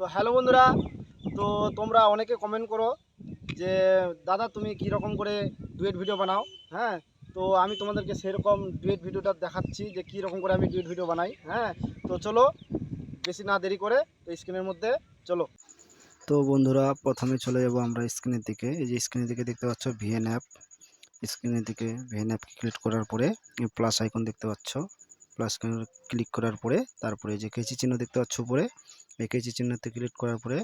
তো হ্যালো বন্ধুরা, তো তোমরা অনেকে কমেন্ট করো যে, দাদা, তুমি কি রকম করে ডুয়েট ভিডিও বানাও? হ্যাঁ তো আমি তোমাদেরকে সেরকম ডুয়েট ভিডিওটা দেখাচ্ছি যে, কী রকম করে আমি ডুয়েট ভিডিও বানাই। হ্যাঁ তো চলো, বেশি না দেরি করে, তো স্ক্রিনের মধ্যে চলো। তো বন্ধুরা, প্রথমে চলে যাব আমরা স্ক্রিনের দিকে। এই যে স্ক্রিনের দিকে দেখতে পাচ্ছ ভিএন অ্যাপ স্ক্রিনের দিকে ভিএন অ্যাপ ক্লিক করার পরে প্লাস আইকন দেখতে পাচ্ছ। প্লাস ক্লিক করার পরে, তারপরে যে কেচি চিহ্ন দেখতে পাচ্ছ উপরে কেচি চিহ্নতে ক্লিক করার পরে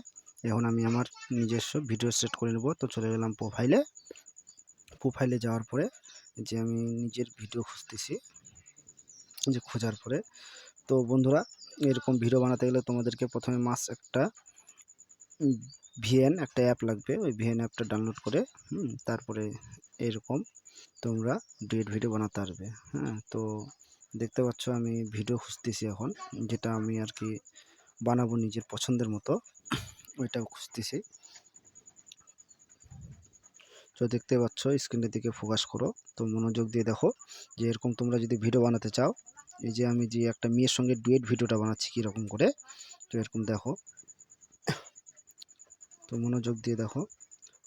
এখন আমি আমার নিজস্ব ভিডিও সেট করে নেব। তো চলে গেলাম প্রোফাইলে প্রোফাইলে যাওয়ার পরে যে আমি নিজের ভিডিও খুঁজতেছি, যে খোঁজার পরে। তো বন্ধুরা, এরকম ভিডিও বানাতে গেলে তোমাদেরকে প্রথমে মাস একটা ভিএন একটা অ্যাপ লাগবে। ওই ভিএন অ্যাপটা ডাউনলোড করে তারপরে এরকম তোমরা ডুয়েট ভিডিও বানাতে পারবে। হ্যাঁ তো দেখতে পাচ্ছ আমি ভিডিও খুঁজতেছি এখন, যেটা আমি আর কি বানাবো নিজের পছন্দের মতো। ওইটাও খুঁজতেছি। তো দেখতে পাচ্ছ স্ক্রিনের দিকে ফোকাস করো। তো মনোযোগ দিয়ে দেখো যে এরকম তোমরা যদি ভিডিও বানাতে চাও, এই যে আমি যে একটা মেয়ের সঙ্গে ডুয়েট ভিডিওটা বানাচ্ছি কীরকম করে, তো এরকম দেখো। তো মনোযোগ দিয়ে দেখো।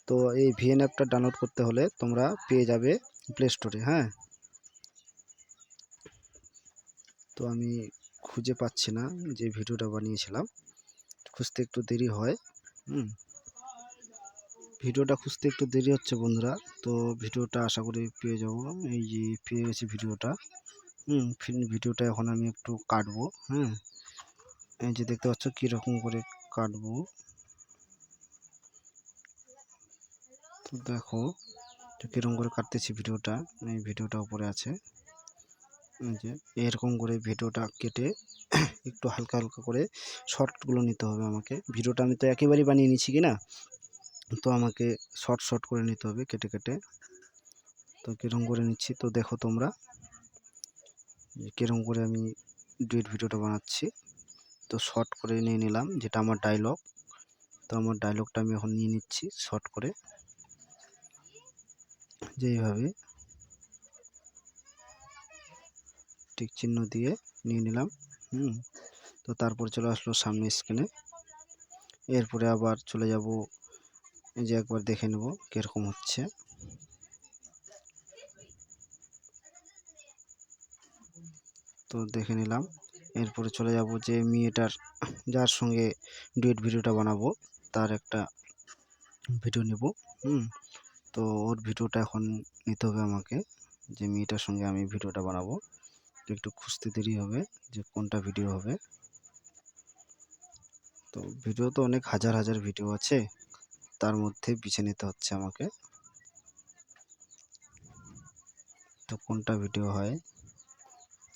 তো এই ভিএন অ্যাপটা ডাউনলোড করতে হলে তোমরা পেয়ে যাবে প্লে স্টোরে হ্যাঁ? তো আমি খুঁজে পাচ্ছি না যে ভিডিওটা বানিয়েছিলাম। খুঁজতে একটু দেরি হয়, হুম। ভিডিওটা খুঁজতে একটু দেরি হচ্ছে বন্ধুরা, তো ভিডিওটা আশা করি পেয়ে যাব। এই যে পেয়ে গেছি ভিডিওটা, হুম ভিডিওটা এখন আমি একটু কাটবো হ্যাঁ এই যে দেখতে পাচ্ছ কীরকম করে কাটবো। তো দেখো কীরকম করে কাটতেছি ভিডিওটা, এই ভিডিওটা উপরে আছে। যে, এরকম করে ভিডিওটা কেটে একটু হালকা হালকা করে শর্টগুলো নিতে হবে আমাকে। ভিডিওটা আমি তো একেবারেই বানিয়ে নিচ্ছি কি না? তো আমাকে শর্ট শর্ট করে নিতে হবে কেটে কেটে। তো কীরকম করে নিচ্ছি তো দেখো তোমরা। কীরকম করে আমি ডুয়েট ভিডিওটা বানাচ্ছি। তো শর্ট করে নিয়ে নিলাম, যেটা আমার ডায়লগ তো আমার ডায়লগটা আমি এখন নিয়ে নিচ্ছি শর্ট করে। যে টিক চিহ্ন দিয়ে নিয়ে নিলাম, হুম? তো তারপর চলে আসলো সামনে স্ক্রিনে এরপরে আবার চলে যাব, এই যে একবার দেখে নেব কীরকম হচ্ছে। তো দেখে নিলাম। এরপরে চলে যাব যে মেয়েটার, যার সঙ্গে ডুয়েট ভিডিওটা বানাবো, তার একটা ভিডিও নেব, হুম? তো ওর ভিডিওটা এখন নিতে হবে আমাকে, যে মেয়েটার সঙ্গে আমি ভিডিওটা বানাবো। একটু খুঁজতে দেরি হবে যে কোনটা ভিডিও হবে। তো ভিডিও তো অনেক হাজার হাজার ভিডিও আছে, তার মধ্যে বেছে নিতে হচ্ছে আমাকে। তো কোনটা ভিডিও হয়?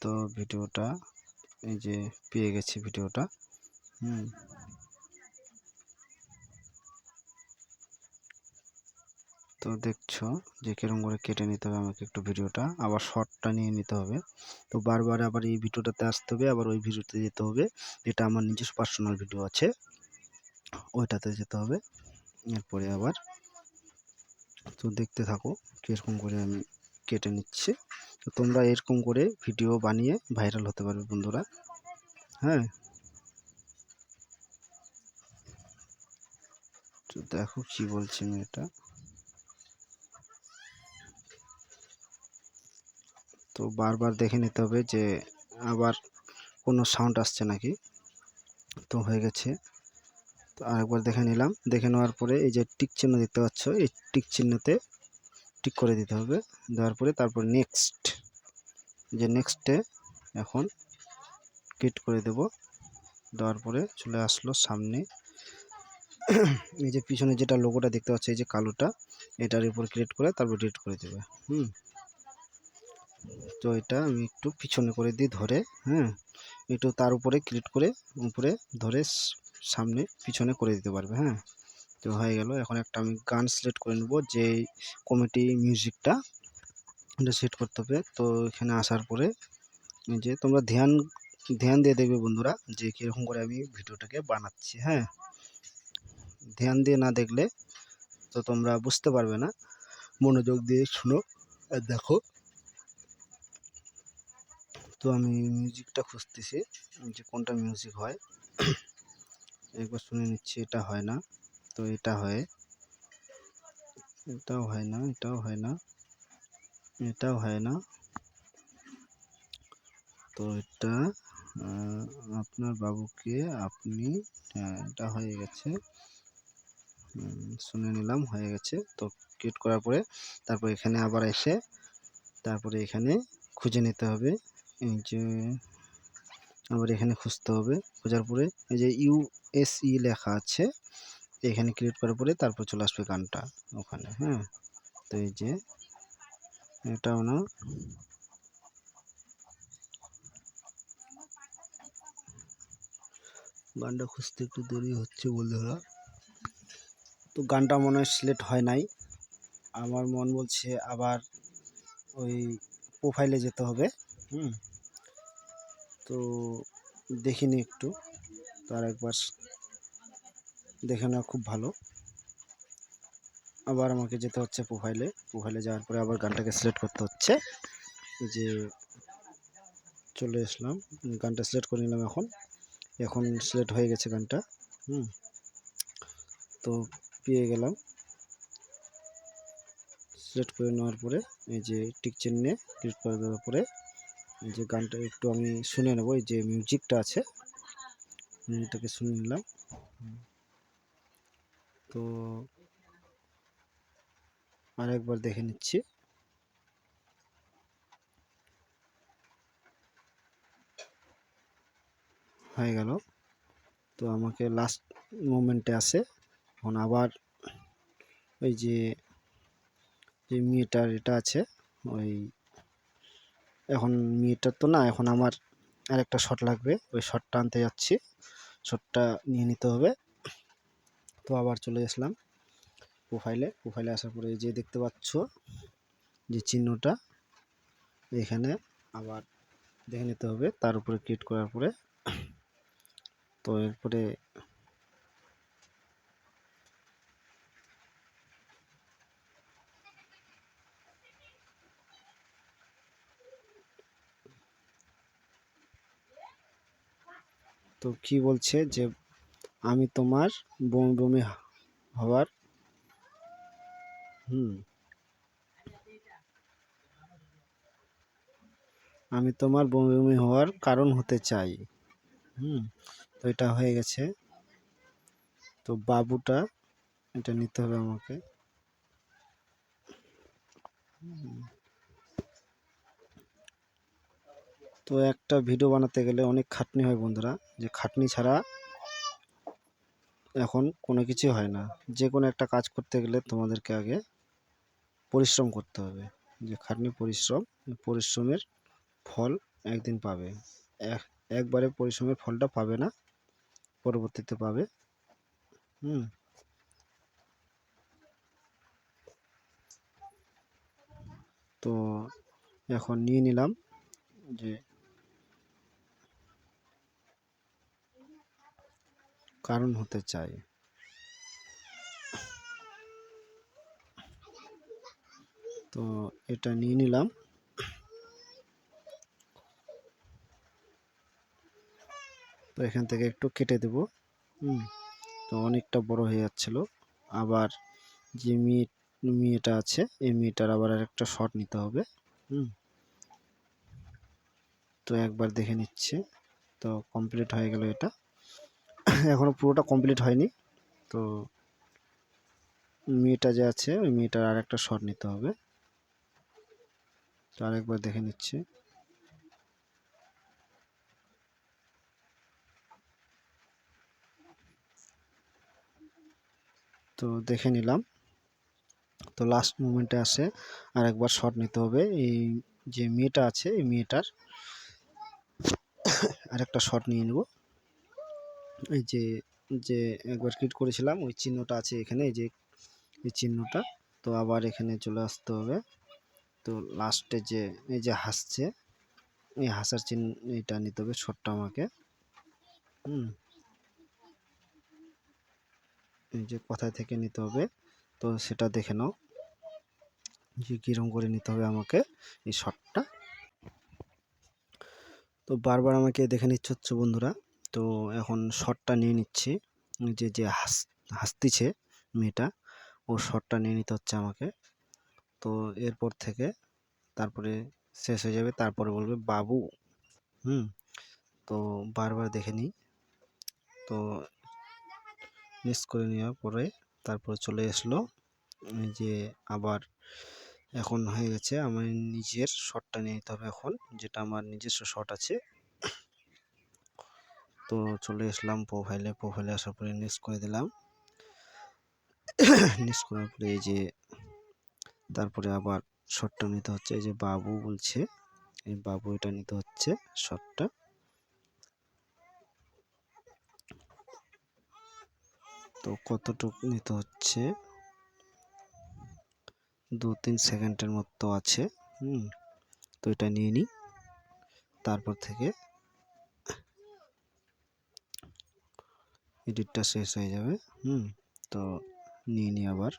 তো ভিডিওটা এই যে পেয়ে গেছি ভিডিওটা হুম। তো দেখছ যে কীরকম করে কেটে নিতে হবে আমাকে একটু ভিডিওটা। আবার শর্টটা নিয়ে নিতে হবে। তো বারবার আবার এই ভিডিওটাতে আসতে হবে, আবার ওই ভিডিওতে যেতে হবে। যেটা আমার নিজস্ব পার্সোনাল ভিডিও আছে, ওইটাতে যেতে হবে। এরপরে আবার তো দেখতে থাকো কীরকম করে আমি কেটে নিচ্ছি। তো তোমরা এরকম করে ভিডিও বানিয়ে ভাইরাল হতে পারবে বন্ধুরা। হ্যাঁ। তো দেখো কি বলছি মেয়েটা। তো বারবার দেখে নিতে হবে যে আবার কোনো সাউন্ড আসছে নাকি। তো হয়ে গেছে। তো আরেকবার দেখে নিলাম। দেখে নেওয়ার পরে এই যে টিক চিহ্ন দেখতে পাচ্ছ, এই টিক চিহ্নতে টিক করে দিতে হবে। দেওয়ার পরে তারপর নেক্সট যে নেক্সটে এখন ক্লিক করে দেব। দেওয়ার পরে চলে আসলো সামনে। এই যে পিছনে যেটা লোগোটা দেখতে পাচ্ছ, এই যে কালোটা, এটার উপর ক্লিক করে তারপর ডিলিট করে দেবে। হুম। তো এটা আমি একটু পিছনে করে দিই ধরে হ্যাঁ একটু তার উপরে ক্লিক করে উপরে ধরে সামনে পিছনে করে দিতে পারবে হ্যাঁ। তো হয়ে গেল, এখন একটা আমি গান সিলেক্ট করে নেব যে কমেডি মিউজিকটা এটা সেট করতে হবে। তো এখানে আসার পরে যে তোমরা ধ্যান ধ্যান দিয়ে দেখবে বন্ধুরা যে কীরকম করে আমি ভিডিওটাকে বানাচ্ছি হ্যাঁ। ধ্যান দিয়ে না দেখলে তো তোমরা বুঝতে পারবে না। মনোযোগ দিয়ে শুনো আর দেখো। তো আমি মিউজিকটা খুঁজতেছি, যে কোনটা মিউজিক হয়। একবার শুনে নিচ্ছি, এটা হয় না। তো এটা হয়। এটাও হয় না, এটাও হয় না, এটাও হয় না। তো এটা আপনার বাবুকে আপনি হ্যাঁ এটা হয়ে গেছে। শুনে নিলাম, হয়ে গেছে। তো ক্রিয়েট করার পরে তারপর এখানে আবার এসে, তারপরে এখানে খুঁজে নিতে হবে। এই যে আবার এখানে খুঁজতে হবে। খোঁজার পরে এই যে ইউএসই লেখা আছে, এখানে ক্রিয়েট করার পরে তারপর চলে আসবে গানটা ওখানে হ্যাঁ? তো এই যে এটাও না। গানটা খুঁজতে একটু দেরি হচ্ছে বন্ধুরা তো গানটা মনে হয় সিলেক্ট হয় নাই। আমার মন বলছে আবার ওই প্রোফাইলে যেতে হবে। হুম। তো দেখিনি একটু তার একবার দেখে নেওয়া খুব ভালো। আবার আমাকে যেতে হচ্ছে প্রোফাইলে প্রোফাইলে যাওয়ার পরে আবার গানটাকে সিলেক্ট করতে হচ্ছে। যে চলে আসলাম, গানটা সিলেক্ট করে নিলাম এখন। এখন সিলেক্ট হয়ে গেছে গানটা, হুম। তো পেয়ে গেলাম। সিলেক্ট করে নেওয়ার পরে এই যে টিক চিহ্নে ক্লিক করে দেওয়ার পরে যে গানটা একটু আমি শুনে নেব যে মিউজিকটা আছে মিউজিকটাকে শুনে নিলাম। তো আরেকবার দেখে নিচ্ছি। হয়ে গেল। তো আমাকে লাস্ট মোমেন্টে আসে এখন আবার ওই যে মেয়েটার এটা আছে, ওই এখন মেয়েটার তো না, এখন আমার আর একটা শট লাগবে, ওই শটটা আনতে যাচ্ছি শটটা নিয়ে নিতে হবে। তো আবার চলে আসলাম প্রোফাইলে প্রোফাইলে আসার পরে যে দেখতে পাচ্ছ, যে চিহ্নটা, এখানে আবার দেখে নিতে হবে, তার উপরে ক্লিক করার পরে। তো এরপরে তো কি বলছে যে আমি তোমার বমি বমি হওয়ার, হুম। আমি তোমার বমি বমি হওয়ার কারণ হতে চাই, হুম। তো এটা হয়ে গেছে। তো বাবুটা, এটা নিতে হবে আমাকে। হুম। তো একটা ভিডিও বানাতে গেলে অনেক খাটনি হয় বন্ধুরা। যে খাটনি ছাড়া এখন কোনো কিছু হয় না। যে কোনো একটা কাজ করতে গেলে তোমাদেরকে আগে পরিশ্রম করতে হবে। যে খাটনি পরিশ্রম, পরিশ্রমের ফল একদিন পাবে। এক- একবারে পরিশ্রমের ফলটা পাবে না, পরবর্তীতে পাবে। হুম। তো এখন নিয়ে নিলাম যে কারণ হতে চাই। তো এটা নিয়ে নিলাম। তো এখান থেকে একটু কেটে দেব। হুম, তো অনেকটা বড় হয়ে যাচ্ছিল। আবার যে মেয়ে, মেয়েটা আছে, এই মেয়েটার আবার একটা শট নিতে হবে। হুম, তো একবার দেখে নিচ্ছে। তো কমপ্লিট হয়ে গেল এটা। এখনও পুরোটা কমপ্লিট হয়নি। তো মেয়েটা যে আছে, ওই মেয়েটার আর একটা শট নিতে হবে। তো আরেকবার দেখে নিচ্ছি। তো দেখে নিলাম। তো লাস্ট মোমেন্টে আসে আর একবার শট নিতে হবে। এই যে মেয়েটা আছে, এই মেয়েটার আর একটা শট নিয়ে নেব। এই যে যে একবার ক্লিক করেছিলাম, ওই চিহ্নটা আছে এখানে, এই যে, এই চিহ্নটা। তো আবার এখানে চলে আসতে হবে। তো লাস্টে যে, এই যে হাসছে, এই হাসার চিহ্ন, এটা নিতে হবে শটটা আমাকে। হুম। এই যে কোথায় থেকে নিতে হবে, তো সেটা দেখে নাও। যে কীরকম করে নিতে হবে আমাকে, এই শটটা। তো বারবার আমাকে দেখে নিচ্ছে হচ্ছে বন্ধুরা। তো এখন শটটা নিয়ে নিচ্ছি। যে যে হাস, হাসতিছে মেয়েটা ওর শটটা নিয়ে নিতে হচ্ছে আমাকে। তো এরপর থেকে তারপরে শেষ হয়ে যাবে, তারপরে বলবে, বাবু। হুম, তো বারবার দেখে নিই। তো মিস করে নেওয়ার পরে তারপরে চলে আসলো। যে আবার এখন হয়ে গেছে, আমার নিজের শটটা নিয়ে নিতে হবে এখন, যেটা আমার নিজস্ব শট আছে। তো চলে আসলাম প্রোফাইলে প্রোফাইলে আসার পরে নেক্সট করে দিলাম। নেক্সট করার পরে এই যে তারপরে আবার শটটা নিতে হচ্ছে। এই যে বাবু বলছে, এই বাবু এটা নিতে হচ্ছে শটটা তো কতটুকু নিতে হচ্ছে? দু তিন সেকেন্ডের মতো আছে। হুম, তো এটা নিয়ে নিই। তারপর থেকে এডিটটা শেষ হয়ে যাবে, হুম? তো নিয়ে নিই আবার।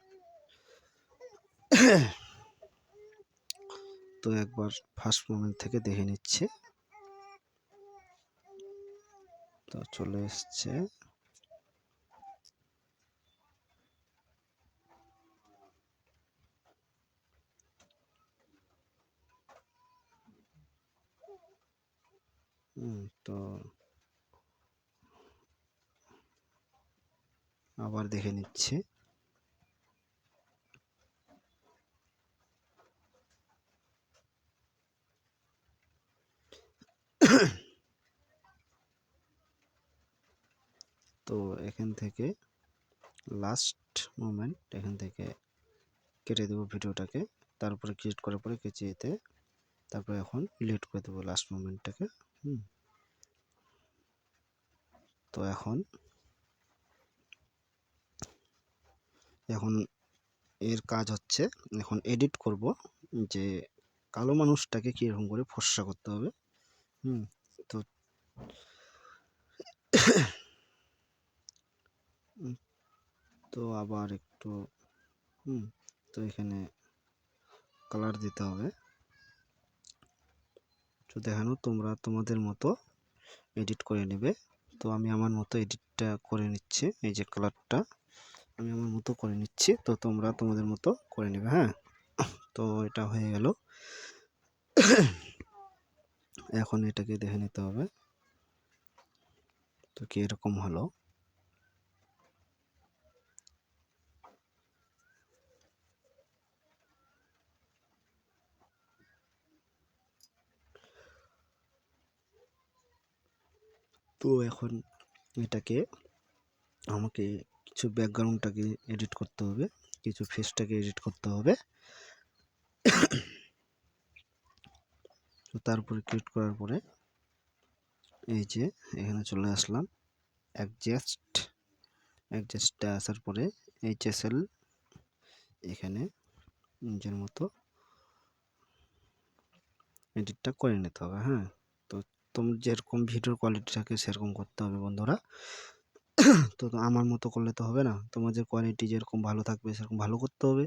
তো একবার ফার্স্ট মোমেন্ট থেকে দেখে নিচ্ছে। তো চলে এসছে। হুম, তো আবার দেখে নিচ্ছে। তো এখান থেকে লাস্ট মোমেন্ট এখান থেকে কেটে দেবো ভিডিওটাকে। তারপরে ক্রিয়েট করার পরে কেচে যেতে তারপরে এখন ডিলিট করে দেবো লাস্ট মোমেন্টটাকে হুম। তো এখন এখন এর কাজ হচ্ছে এখন এডিট করব যে কালো মানুষটাকে কীরকম করে ফর্সা করতে হবে। হুম, তো তো আবার একটু, হুম, তো এখানে কালার দিতে হবে। তো দেখানো তোমরা তোমাদের মতো এডিট করে নেবে। তো আমি আমার মতো এডিটটা করে নিচ্ছি, এই যে কালারটা আমি আমার মতো করে নিচ্ছি, তো তোমরা তোমাদের মতো করে নেবে হ্যাঁ? তো এটা হয়ে গেল। এখন এটাকে দেখে নিতে হবে। তো কি এরকম হলো? তো এখন এটাকে আমাকে কিছু ব্যাকগ্রাউন্ডটাকে এডিট করতে হবে, কিছু ফেসটাকে এডিট করতে হবে। তো তারপরে ক্লিক করার পরে এই যে এখানে চলে আসলাম অ্যাডজাস্ট অ্যাডজাস্টটা আসার পরে এইচএসএল এখানে নিজের মতো এডিটটা করে নিতে হবে হ্যাঁ। তো তোমার যেরকম ভিডিওর কোয়ালিটি থাকে সেরকম করতে হবে বন্ধুরা। তো আমার মতো করলে তো হবে না। তোমাদের কোয়ালিটি যেরকম ভালো থাকবে, সেরকম ভালো করতে হবে।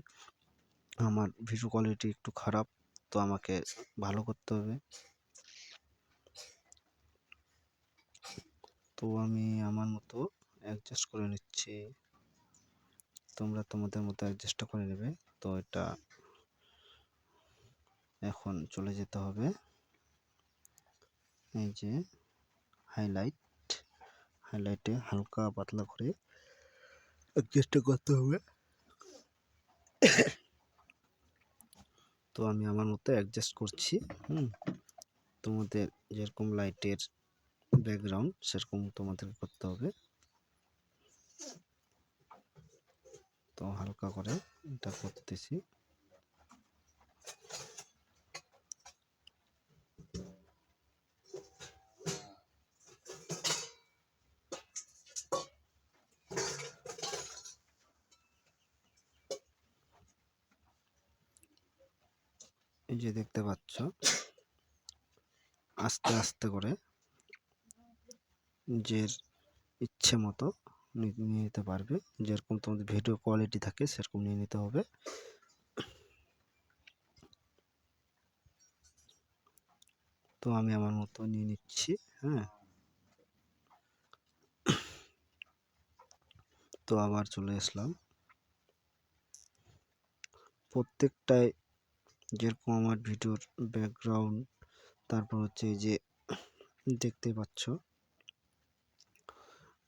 আমার ভিডিও কোয়ালিটি একটু খারাপ, তো আমাকে ভালো করতে হবে। তো আমি আমার মতো অ্যাডজাস্ট করে নিচ্ছি। তোমরা তোমাদের মতো অ্যাডজাস্টটা করে নেবে। তো এটা এখন চলে যেতে হবে। এই যে হাইলাইট হাইলাইটে হালকা পাতলা করে অ্যাডজাস্টটা করতে হবে। তো আমি আমার মতো অ্যাডজাস্ট করছি, হুম? তোমাদের যেরকম লাইটের ব্যাকগ্রাউন্ড সেরকম তোমাদের করতে হবে। তো হালকা করে এটা করতেছি। যে দেখতে পাচ্ছ, আস্তে আস্তে করে নিজের ইচ্ছে মতো নিয়ে নিতে পারবে। যেরকম তোমাদের ভিডিও কোয়ালিটি থাকে, সেরকম নিয়ে নিতে হবে। তো আমি আমার মতো নিয়ে নিচ্ছি হ্যাঁ। তো আবার চলে আসলাম। প্রত্যেকটায় যেরকম আমার ভিডিওর ব্যাকগ্রাউন্ড তারপর হচ্ছে এই যে দেখতে পাচ্ছ,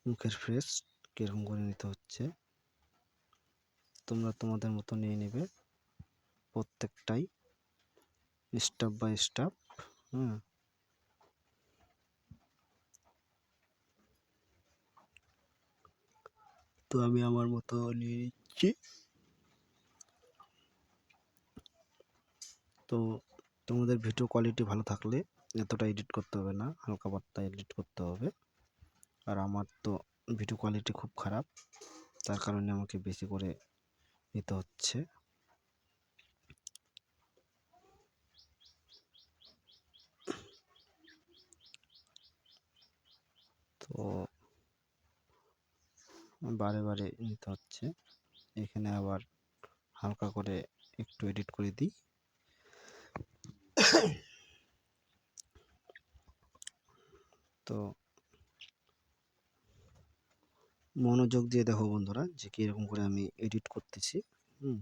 মুখের ফ্রেশ কীরকম করে নিতে হচ্ছে, তোমরা তোমাদের মতো নিয়ে নেবে প্রত্যেকটাই স্টেপ বাই স্টেপ হুম। তো আমি আমার মতো নিয়ে নিচ্ছি। তো তোমাদের ভিডিও কোয়ালিটি ভালো থাকলে এতটা এডিট করতে হবে না, হালকা পাতলা এডিট করতে হবে। আর আমার তো ভিডিও কোয়ালিটি খুব খারাপ, তার কারণে আমাকে বেশি করে নিতে হচ্ছে। তো বারে বারে নিতে হচ্ছে, এখানে আবার হালকা করে একটু এডিট করে দিই। তো মনোযোগ দিয়ে দেখো বন্ধুরা যে কীরকম করে আমি এডিট করতেছি, হুম?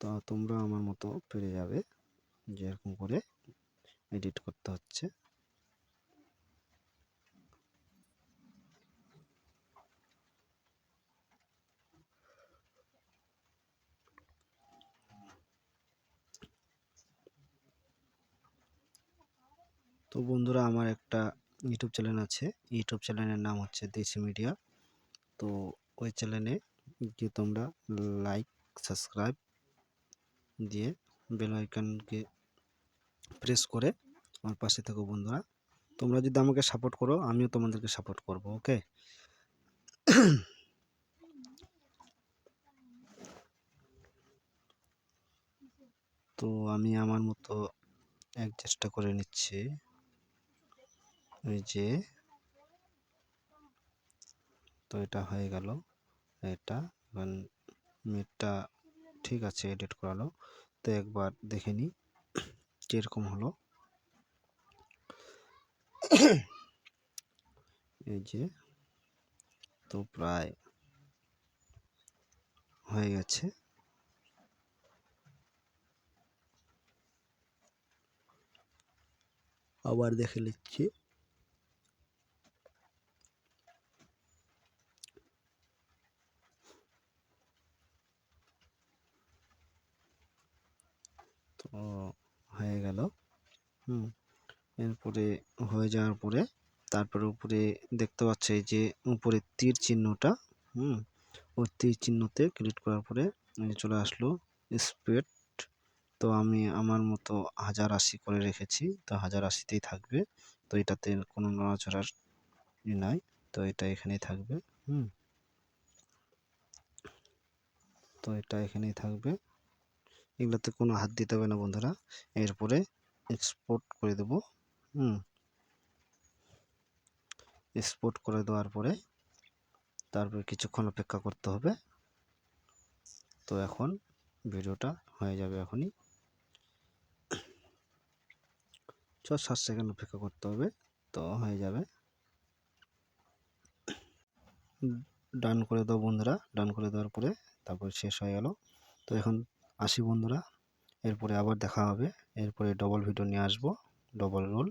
তা তোমরা আমার মতো পেরে যাবে যে এরকম করে এডিট করতে হচ্ছে। তো বন্ধুরা, আমার একটা ইউটিউব চ্যানেল আছে। ইউটিউব চ্যানেলের নাম হচ্ছে দেশি মিডিয়া তো ওই চ্যানেলে গিয়ে তোমরা লাইক সাবস্ক্রাইব দিয়ে বেল আইকনকে প্রেস করে আমার পাশে থেকো বন্ধুরা। তোমরা যদি আমাকে সাপোর্ট করো, আমিও তোমাদেরকে সাপোর্ট করব ওকে তো আমি আমার মতো চেষ্টা করে নিচ্ছি। যে, তো এটা হয়ে গেল। এটা মিটটা ঠিক আছে, এডিট করালো। তো একবার দেখে নিই কীরকম হলো। এই যে, তো প্রায় হয়ে গেছে। আবার দেখে নিচ্ছি। হয়ে গেল। হুম, এরপরে হয়ে যাওয়ার পরে তারপরে উপরে দেখতে পাচ্ছে যে উপরে তীর চিহ্নটা, হুম, ওই তীর চিহ্নতে ক্লিক করার পরে চলে আসলো স্পিড তো আমি আমার মতো হাজার আশি করে রেখেছি, তো হাজার আশিতেই থাকবে। তো এটাতে কোনো নড়াচড়ার নাই, তো এটা এখানেই থাকবে, হুম। তো এটা এখানেই থাকবে। এগুলোতে কোনো হাত দিতে হবে না বন্ধুরা। এরপরে এক্সপোর্ট করে দেব। হুম। এক্সপোর্ট করে দেওয়ার পরে তারপরে কিছুক্ষণ অপেক্ষা করতে হবে। তো এখন ভিডিওটা হয়ে যাবে এখনই। ছ সাত সেকেন্ড অপেক্ষা করতে হবে, তো হয়ে যাবে। ডান করে দাও বন্ধুরা। ডান করে দেওয়ার পরে তারপর শেষ হয়ে গেল। তো এখন আসি বন্ধুরা। এরপরে আবার দেখা হবে। এরপরে ডবল ভিডিও নিয়ে আসব। ডবল রোল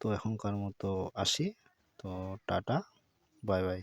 তো এখনকার মতো আসি। তো টাটা। Bye bye.